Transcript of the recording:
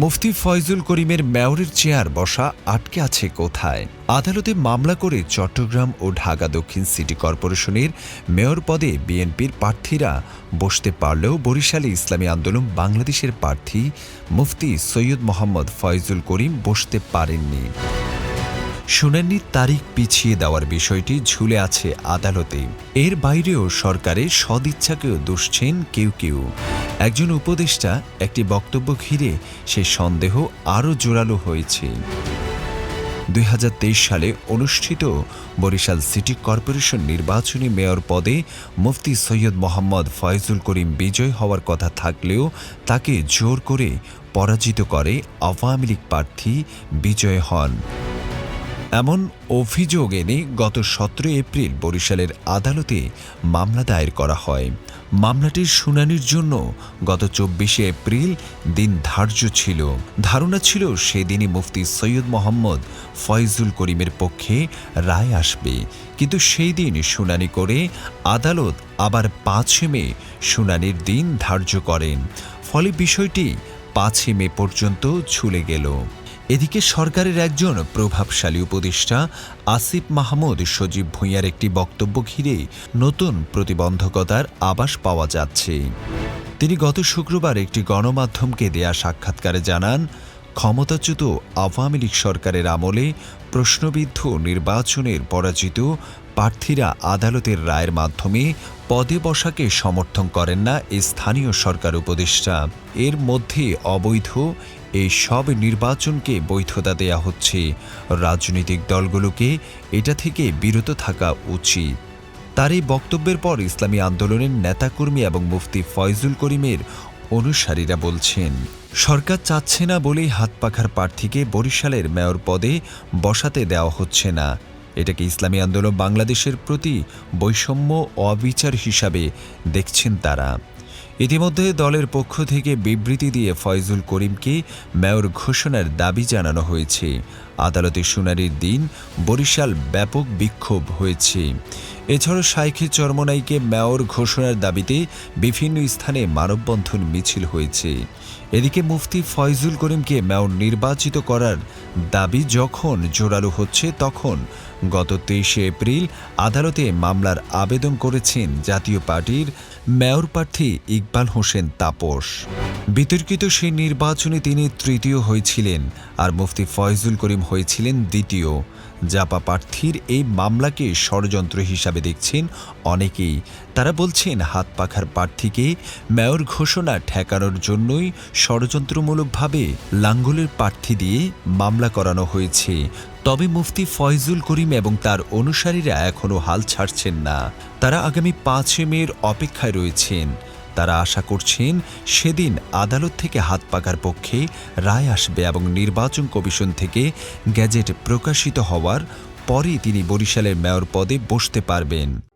মুফতি ফয়জুল করিমের মেয়রের চেয়ার বসা আটকে আছে কোথায়? আদালতে মামলা করে চট্টগ্রাম ও ঢাকা দক্ষিণ সিটি কর্পোরেশনের মেয়র পদে বিএনপির প্রার্থীরা বসতে পারলেও বরিশালে ইসলামী আন্দোলন বাংলাদেশের প্রার্থী মুফতি সৈয়দ মোহাম্মদ ফয়জুল করিম বসতে পারেননি। শুনানির তারিখ পিছিয়ে দেওয়ার বিষয়টি ঝুলে আছে আদালতে। এর বাইরেও সরকারের সদিচ্ছাকেও দুষছেন কেউ কেউ। একজন উপদেষ্টা একটি বক্তব্য ঘিরে সে সন্দেহ আরও জোরালো হয়েছে। দুই হাজার তেইশ সালে অনুষ্ঠিত বরিশাল সিটি কর্পোরেশন নির্বাচনী মেয়র পদে মুফতি সৈয়দ মোহাম্মদ ফয়জুল করিম বিজয় হওয়ার কথা থাকলেও তাকে জোর করে পরাজিত করে আওয়ামী লীগ প্রার্থী বিজয় হন। এমন অভিযোগ এনে গত সতেরো এপ্রিল বরিশালের আদালতে মামলা দায়ের করা হয়। মামলাটির শুনানির জন্য গত চব্বিশে এপ্রিল দিন ধার্য ছিল। ধারণা ছিল সেদিনই মুফতি সৈয়দ মোহাম্মদ ফয়জুল করিমের পক্ষে রায় আসবে। কিন্তু সেই দিন শুনানি করে আদালত আবার পাঁচে মে শুনানির দিন ধার্য করেন। ফলে বিষয়টি পাঁচই মে পর্যন্ত ছুলে গেল। এদিকে সরকারের একজন প্রভাবশালী উপদেষ্টা আসিফ মাহমুদ সজীব ভূঁইয়ার একটি বক্তব্য ঘিরে নতুন প্রতিবন্ধকতার আবাস পাওয়া যাচ্ছে। তিনি গত শুক্রবার একটি গণমাধ্যমকে দেয়া সাক্ষাৎকারে জানান, ক্ষমতাচ্যুত আওয়ামী লীগ সরকারের আমলে প্রশ্নবিদ্ধ নির্বাচনের পরাজিত প্রার্থীরা আদালতের রায়ের মাধ্যমে পদে বসাকে সমর্থন করেন না স্থানীয় সরকার উপদেষ্টা। এর মধ্যে অবৈধ এই সব নির্বাচনকে বৈধতা দেয়া হচ্ছে। রাজনৈতিক দলগুলোকে এটা থেকে বিরত থাকা উচিত। তার এই বক্তব্যের পর ইসলামী আন্দোলনের নেতাকর্মী এবং মুফতি ফয়জুল করিমের অনুসারীরা বলছেন, সরকার চাচ্ছে না বলেই হাত পাখার প্রার্থীকে বরিশালের মেয়র পদে বসাতে দেওয়া হচ্ছে না। এটাকে ইসলামী আন্দোলন বাংলাদেশের প্রতি বৈষম্য অবিচার হিসাবে দেখছেন তারা। ইতিমধ্যে দলের পক্ষ থেকে বিবৃতি দিয়ে ফয়জুল করিমকে মেয়র ঘোষণার দাবি জানানো হয়েছে। আদালতে শুনানির দিন বরিশাল ব্যাপক বিক্ষোভ হয়েছে। এছাড়াও শাইখে চরমনাইকে মেয়র ঘোষণার দাবিতে বিভিন্ন স্থানে মানববন্ধন মিছিল হয়েছে। এদিকে মুফতি ফয়জুল করিমকে মেয়র নির্বাচিত করার দাবি যখন জোরালো হচ্ছে, তখন গত তেইশে এপ্রিল আদালতে মামলার আবেদন করেছেন জাতীয় পার্টির মেয়র প্রার্থী ইকবাল হোসেন তাপস। বিতর্কিত সেই নির্বাচনে তিনি তৃতীয় হয়েছিলেন আর মুফতি ফয়জুল করিম হয়েছিলেন দ্বিতীয়। জাপা প্রার্থীর এই মামলাকে ষড়যন্ত্র হিসাবে দেখছেন অনেকেই। তারা বলছেন, হাত পাখার প্রার্থীকে মেয়র ঘোষণা ঠেকানোর জন্যই ষড়যন্ত্রমূলকভাবে লাঙ্গুলের প্রার্থী দিয়ে মামলা করানো হয়েছে। তবে মুফতি ফয়জুল করিম এবং তার অনুসারীরা এখনও হাল ছাড়ছেন না। তারা আগামী পাঁচে মের অপেক্ষায় রয়েছেন। তারা আশা করছেন সেদিন আদালত থেকে হাত পাকার পক্ষে রায় আসবে এবং নির্বাচন কমিশন থেকে গ্যাজেট প্রকাশিত হওয়ার পরেই তিনি বরিশালের মেয়র পদে বসতে পারবেন।